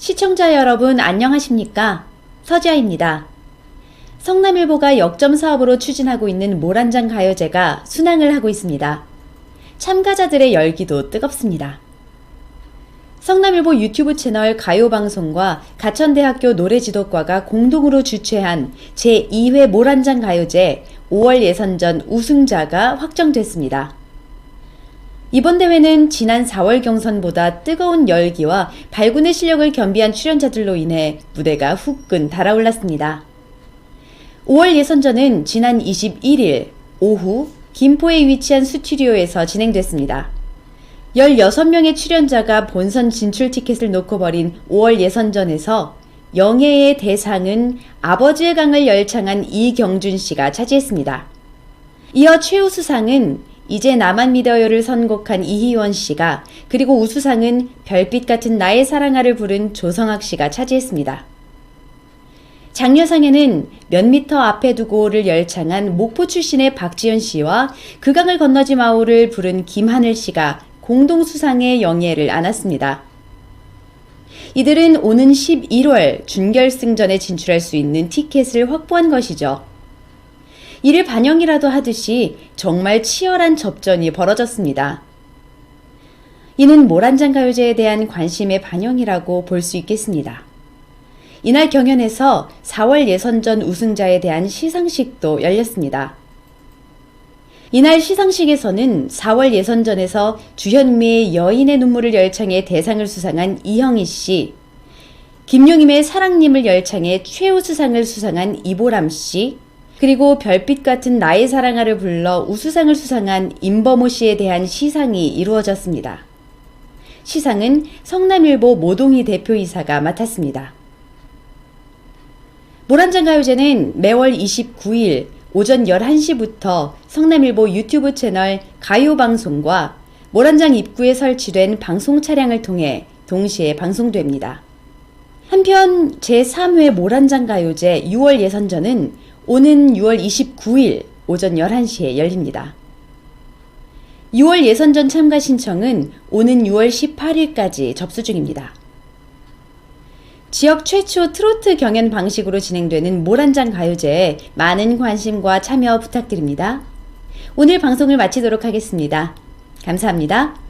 시청자 여러분 안녕하십니까? 서지아입니다. 성남일보가 역점 사업으로 추진하고 있는 모란장 가요제가 순항을 하고 있습니다. 참가자들의 열기도 뜨겁습니다. 성남일보 유튜브 채널 가요방송과 가천대학교 노래지도과가 공동으로 주최한 제2회 모란장 가요제 5월 예선전 우승자가 확정됐습니다. 이번 대회는 지난 4월 경선보다 뜨거운 열기와 발군의 실력을 겸비한 출연자들로 인해 무대가 후끈 달아올랐습니다. 5월 예선전은 지난 21일 오후 김포에 위치한 스튜디오에서 진행됐습니다. 16명의 출연자가 본선 진출 티켓을 놓고 벌인 5월 예선전에서 영예의 대상은 아버지의 강을 열창한 이경준 씨가 차지했습니다. 이어 최우수상은 이제 나만 믿어요를 선곡한 이희원 씨가 그리고 우수상은 별빛 같은 나의 사랑아를 부른 조성학 씨가 차지했습니다. 장려상에는 몇 미터 앞에 두고를 열창한 목포 출신의 박지현 씨와 그 강을 건너지 마오를 부른 김하늘 씨가 공동 수상의 영예를 안았습니다. 이들은 오는 11월 준결승전에 진출할 수 있는 티켓을 확보한 것이죠. 이를 반영이라도 하듯이 정말 치열한 접전이 벌어졌습니다. 이는 모란장 가요제에 대한 관심의 반영이라고 볼 수 있겠습니다. 이날 경연에서 4월 예선전 우승자에 대한 시상식도 열렸습니다. 이날 시상식에서는 4월 예선전에서 주현미의 여인의 눈물을 열창해 대상을 수상한 이형희 씨, 김용임의 사랑님을 열창해 최우수상을 수상한 이보람 씨, 그리고 별빛 같은 나의 사랑아를 불러 우수상을 수상한 임범호 씨에 대한 시상이 이루어졌습니다. 시상은 성남일보 모동희 대표이사가 맡았습니다. 모란장 가요제는 매월 29일 오전 11시부터 성남일보 유튜브 채널 가요방송과 모란장 입구에 설치된 방송 차량을 통해 동시에 방송됩니다. 한편 제3회 모란장 가요제 6월 예선전은 오는 6월 29일 오전 11시에 열립니다. 6월 예선전 참가 신청은 오는 6월 18일까지 접수 중입니다. 지역 최초 트로트 경연 방식으로 진행되는 모란장 가요제에 많은 관심과 참여 부탁드립니다. 오늘 방송을 마치도록 하겠습니다. 감사합니다.